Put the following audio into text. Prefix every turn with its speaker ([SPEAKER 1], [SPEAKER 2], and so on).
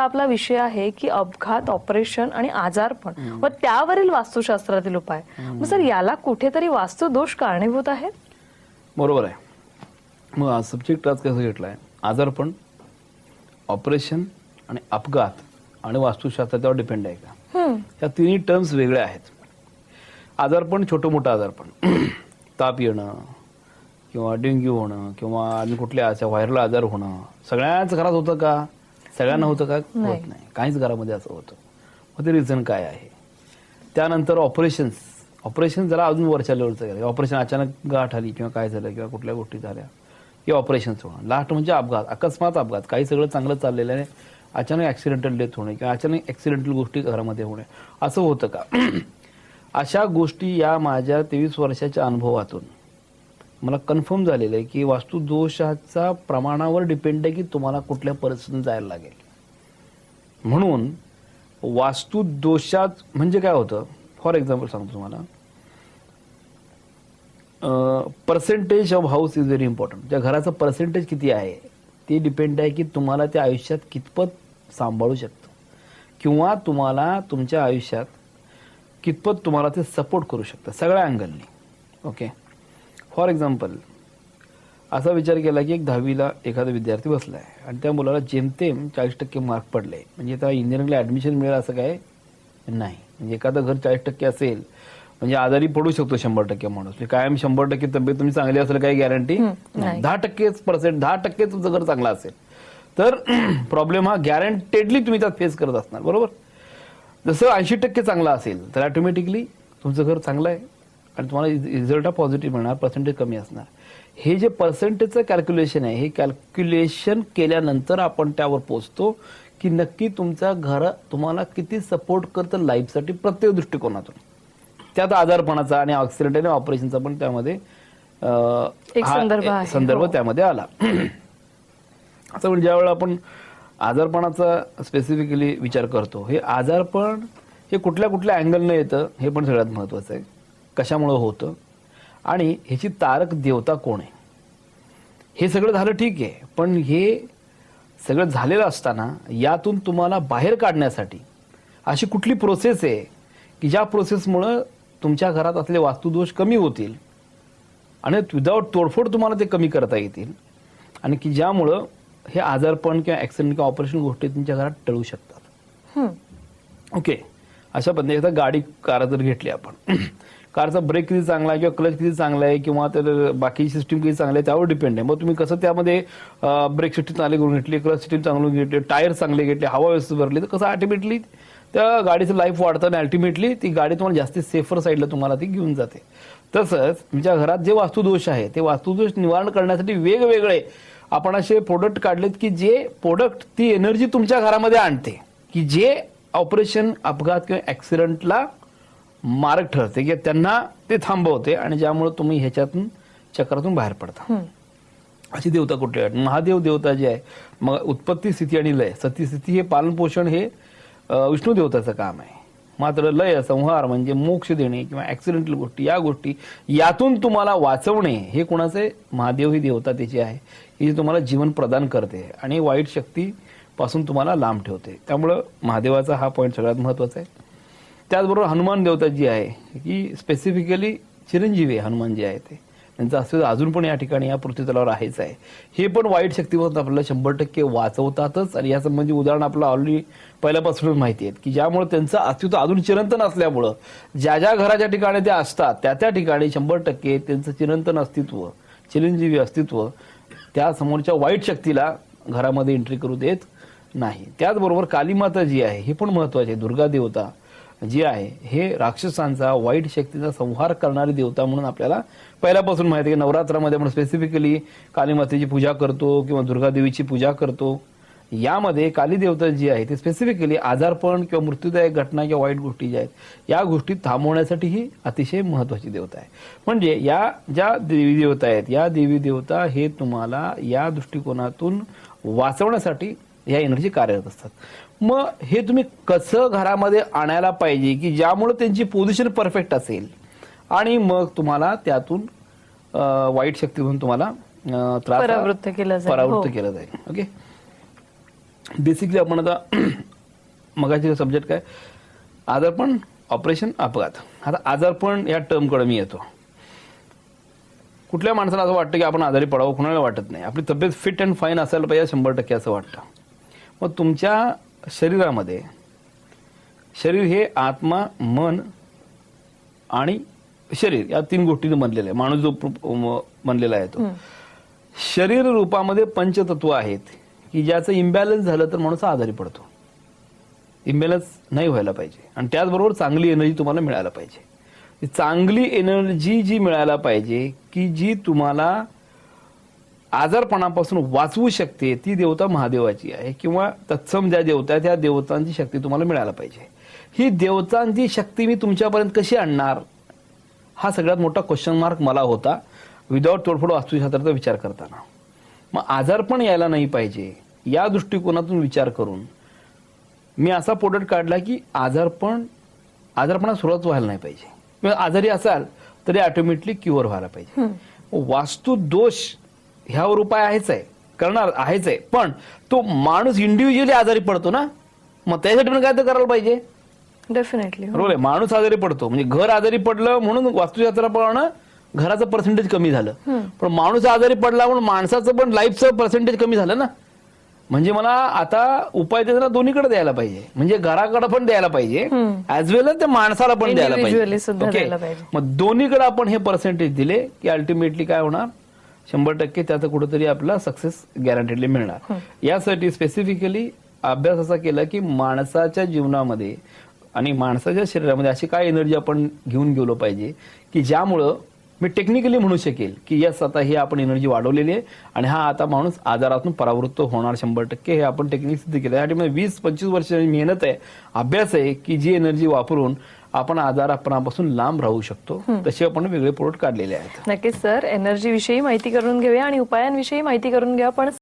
[SPEAKER 1] आजचा आपला विषय आहे की अपघात ऑपरेशन आणि आजारपण व त्यावरील वास्तुशास्त्रातील उपाय. मग सर याला कुठेतरी वास्तू दोष कारणीभूत आहेत?
[SPEAKER 2] बरोबर आहे. मग आज सब्जेक्ट आज कसं घेतला आहे आजारपण ऑपरेशन आणि अपघात आणि वास्तुशास्त्र त्यावर डिपेंड आहे का. या तिन्ही टर्म्स वेगळ्या आहेत. आजारपण छोटं मोठं आजारपण ताप येणं किंवा डेंग्यू होणं किंवा आणि कुठल्या व्हायरल आजार होणं सगळ्याच घरात होतं का? सगळ्यांना होतं का? होत
[SPEAKER 1] नाही.
[SPEAKER 2] काहीच घरामध्ये असं होतं. मग ते रिझन काय आहे? त्यानंतर ऑपरेशन्स ऑपरेशन जरा अजून वरच्या लेवलचं गेलं ऑपरेशन अचानक गाठ आली किंवा काय झालं किंवा कुठल्या गोष्टी झाल्या हे ऑपरेशन्स होणं. लास्ट म्हणजे अपघात. अकस्मात अपघात. काही सगळं चांगलं चाललेलं आहे. अचानक ॲक्सिडेंटल डेथ होणे किंवा अचानक ॲक्सिडेंटल गोष्टी घरामध्ये होणे. असं होतं का? अशा गोष्टी या माझ्या तेवीस वर्षाच्या अनुभवातून मला कन्फर्म झालेलं आहे की वास्तुदोषाचा प्रमाणावर डिपेंड आहे की तुम्हाला कुठल्या परिस्थितीत जायला लागेल. म्हणून वास्तुदोषात म्हणजे काय होतं? फॉर एक्झाम्पल सांगतो तुम्हाला. Percentage of house is very important त्या घराचं पर्सेंटेज किती आहे ते डिपेंड आहे की तुम्हाला त्या आयुष्यात कितपत सांभाळू शकतं. किंवा तुम्हाला तुमच्या आयुष्यात कितपत तुम्हाला ते सपोर्ट करू शकतं सगळ्या अँगलनी ओके फॉर एक्झाम्पल असा विचार केला की एक दहावीला एखादा विद्यार्थी बसला आहे आणि त्या मुलाला जेमतेम चाळीस टक्के मार्क पडले. म्हणजे त्या इंजिनिअरिंगला ॲडमिशन मिळेल असं काय? नाही. म्हणजे एखादं घर चाळीस टक्के असेल म्हणजे आजारी पडू शकतो शंभर टक्के माणूस. म्हणजे कायम शंभर टक्के तब्येत तुम्ही चांगली असेल काही गॅरंटी
[SPEAKER 1] नाही.
[SPEAKER 2] दहा टक्केच पर्सेंट दहा टक्के तुमचं घर चांगलं असेल. तर प्रॉब्लेम हा गॅरंटेडली तुम्ही त्यात फेस करत असणार. बरोबर? जसं ऐंशी टक्के चांगला असेल तर ऑटोमॅटिकली तुमचं घर चांगलं आहे. आणि तुम्हाला रिझल्ट हा पॉझिटिव्ह मिळणार पर्सेंटेज कमी असणार. हे जे पर्सेंटेजचं कॅल्क्युलेशन आहे हे कॅल्क्युलेशन केल्यानंतर आपण त्यावर पोहोचतो की नक्की तुमचा घर तुम्हाला किती सपोर्ट करतं लाईफसाठी प्रत्येक दृष्टिकोनातून. त्यात आजारपणाचा आणि ऍक्सिडेंट आणि ऑपरेशनचा पण त्यामध्ये
[SPEAKER 1] संदर्भ हो.
[SPEAKER 2] त्यामध्ये आला. आता म्हणजे ज्यावेळेला आपण आजारपणाचा स्पेसिफिकली विचार करतो हे आजारपण हे कुठल्या कुठल्या अँगलनं येतं हे पण सगळ्यात महत्वाचं आहे. कशामुळं होतं? आणि ह्याची तारक देवता कोण आहे? हे सगळं झालं ठीक आहे पण हे सगळं झालेलं असताना यातून तुम्हाला बाहेर काढण्यासाठी अशी कुठली प्रोसेस आहे की ज्या प्रोसेसमुळं तुमच्या घरात असलेले वास्तुदोष कमी होतील आणि विदाऊट तोडफोड तुम्हाला ते कमी करता येतील? आणि की ज्यामुळं हे आजारपण किंवा ॲक्सिडेंट किंवा ऑपरेशन गोष्टी तुमच्या घरात टळू शकतात. ओके. अशा पद्धतीने एकदा गाडी कार जर घेतली आपण कारचा ब्रेक किती चांगला आहे किंवा क्लच किती चांगला आहे किंवा तर बाकी सिस्टीम किती चांगली आहे त्यावर डिपेंड आहे. मग तुम्ही कसं त्यामध्ये ब्रेक सिस्टीम चांगली करून घेतली क्लच सिस्टीम चांगली घेतली टायर चांगले घेतले हवा व्यवस्थित भरली तर कसं अल्टिमेटली त्या गाडीचं लाईफ वाढतं आणि अल्टिमेटली ती गाडी तुम्हाला जास्ती सेफर साईडला तुम्हाला ती घेऊन जाते. तसंच तुमच्या घरात जे वास्तुदोष आहे ते वास्तुदोष निवारण करण्यासाठी वेगवेगळे आपण असे प्रोडक्ट काढलेत की जे प्रोडक्ट ती एनर्जी तुमच्या घरामध्ये आणते. की जे ऑपरेशन अपघात किंवा ऍक्सिडेंटला मार्ग ठरते की त्यांना ते थांबवते आणि ज्यामुळे तुम्ही ह्याच्यातून चक्रातून बाहेर पडता. अशी देवता कुठली आहे महादेव देवता जी आहे मग उत्पत्ती स्थिती आणि लय. सतीस्थिती हे पालन पोषण हे विष्णू देवताचं काम आहे. मात्र लय संहार म्हणजे मोक्ष देणे किंवा ऍक्सिडेंटल गोष्टी या गोष्टी यातून तुम्हाला वाचवणे हे कोणाचे? महादेव ही देवता त्याची आहे. ही जी तुम्हाला जीवन प्रदान करते आणि वाईट शक्ती पासून तुम्हाला लांब ठेवते. त्यामुळं महादेवाचा हा पॉईंट सगळ्यात महत्त्वाचा आहे. त्याचबरोबर हनुमान देवता जी आहे की स्पेसिफिकली चिरंजीवी आहे हनुमान जे आहे ते. त्यांचं अस्तित्व अजून पण या ठिकाणी या पृथ्वीतलावर आहेच आहे. हे पण वाईट शक्तीपासून आपल्याला शंभर टक्के वाचवतातच. आणि या संबंधी म्हणजे उदाहरण आपल्याला ऑलरेडी पहिल्यापासूनच माहिती आहेत की ज्यामुळे त्यांचं अस्तित्व अजून चिरंतन असल्यामुळं ज्या ज्या घराच्या ठिकाणी ते असतात त्या त्या ठिकाणी शंभर टक्के त्यांचं चिरंतन अस्तित्व चिरंजीवी अस्तित्व त्या समोरच्या वाईट शक्तीला घरामध्ये एंट्री करू देत नाही. त्याचबरोबर कालीमाता जी आहे ही पण महत्वाची आहे. दुर्गा देवता जी आहे हे राक्षसांचा वाईट शक्तीचा संहार करणारी देवता म्हणून आपल्याला पहिल्यापासून माहिती आहे की नवरात्रामध्ये आपण स्पेसिफिकली कालीमातेची पूजा करतो किंवा दुर्गा देवीची पूजा करतो. यामध्ये काली देवता जी आहे ती स्पेसिफिकली आजारपण किंवा मृत्यूदायक घटना किंवा वाईट गोष्टी ज्या आहेत या गोष्टी थांबवण्यासाठी ही अतिशय महत्वाची देवता आहे. म्हणजे या ज्या देवी देवता आहेत या देवी देवता हे तुम्हाला या दृष्टिकोनातून वाचवण्यासाठी या एनर्जी कार्यरत असतात. मग हे तुम्ही कसं घरामध्ये आणायला पाहिजे की ज्यामुळे त्यांची पोझिशन परफेक्ट असेल? आणि मग तुम्हाला त्यातून वाईट तुम्हाला अं, त्रास हा
[SPEAKER 1] परावृत्त केलं जाईल.
[SPEAKER 2] परावृत्त
[SPEAKER 1] हो.
[SPEAKER 2] केलं जाईल. ओके बेसिकली आपण आता मगाचे सब्जेक्ट काय? आजारपण ऑपरेशन अपघात. आता आजारपण या टर्मकडे मी येतो. कुठल्या माणसाला असं वाटतं की आपण आजारी पडावं? कुणाला वाटत नाही. आपली तब्येत फिट अँड फाईन असायला पाहिजे शंभर टक्के असं वाटतं. मग तुमच्या शरीरामध्ये शरीर हे आत्मा मन आणि शरीर या तीन गोष्टींनी बनलेलं आहे माणूस जो बनलेला आहे तो. शरीर रूपामध्ये पंचतत्व आहेत की ज्याचं इम्बॅलन्स झालं तर माणूस आजारी पडतो. इम्बॅलन्स नाही व्हायला पाहिजे. आणि त्याचबरोबर चांगली एनर्जी तुम्हाला मिळायला पाहिजे. चांगली एनर्जी जी मिळायला पाहिजे की जी तुम्हाला आजारपणापासून वाचवू शकते ती देवता महादेवाची आहे. किंवा तत्सम ज्या देवता आहे त्या देवतांची शक्ती तुम्हाला मिळायला पाहिजे. ही देवतांची शक्ती मी तुमच्यापर्यंत कशी आणणार? हा सगळ्यात मोठा क्वेश्चन मार्क मला होता. विदाऊट तोडफोड वास्तुशास्त्राचा विचार करताना. मग आजारपण यायला नाही पाहिजे. या दृष्टिकोनातून विचार करून. मी असा प्रोडक्ट काढला की आजारपण आजारपणात सुरुवात व्हायला नाही पाहिजे. आजारी असाल तरी ऑटोमॅटिकली क्युअर व्हायला पाहिजे. वास्तू दोष ह्यावर उपाय आहेच आहे. करणार आहेच आहे. पण तो माणूस इंडिव्हिज्युअली आजारी पडतो ना मग त्यासाठी पण काय तर करायला पाहिजे.
[SPEAKER 1] डेफिनेटली
[SPEAKER 2] बरोबर आहे. माणूस आजारी पडतो. म्हणजे घर आजारी पडलं म्हणून वास्तुशास्त्राप्रमाणे घराचं पर्सेंटेज कमी झालं. पण माणूस आजारी पडला म्हणून माणसाचं पण लाईफचं पर्सेंटेज कमी झालं ना. म्हणजे मला आता उपाय देताना दोन्हीकडे द्यायला पाहिजे. म्हणजे घराकडे पण द्यायला पाहिजे. ऍज वेल त्या माणसाला पण?
[SPEAKER 1] द्यायला पाहिजे.
[SPEAKER 2] मग दोन्हीकडे आपण हे पर्सेंटेज दिले की अल्टिमेटली काय होणार? शंभर टक्के त्याचं कुठेतरी आपला सक्सेस गॅरंटेडली मिळणार. यासाठी स्पेसिफिकली अभ्यास असा केला की माणसाच्या जीवनामध्ये आणि माणसाच्या शरीरामध्ये अशी काय एनर्जी आपण घेऊन गेलो पाहिजे की ज्यामुळं मी टेक्निकली म्हणू शकेल की यस आता ही आपण एनर्जी वाढवलेली आहे आणि हा आता माणूस आजारातून परावृत्त होणार शंभर टक्के हे आपण टेक्निक सिद्ध केलं यासाठी म्हणजे वीस पंचवीस वर्षाची मेहनत आहे अभ्यास आहे की जी एनर्जी वापरून आपण आजारापणापासून लांब राहू शकतो तसे आपण वेगळे प्रोडक्ट काढलेले आहेत.
[SPEAKER 1] नक्कीच सर. एनर्जी विषयी माहिती करून घेऊया आणि उपायांविषयी माहिती करून घ्या पण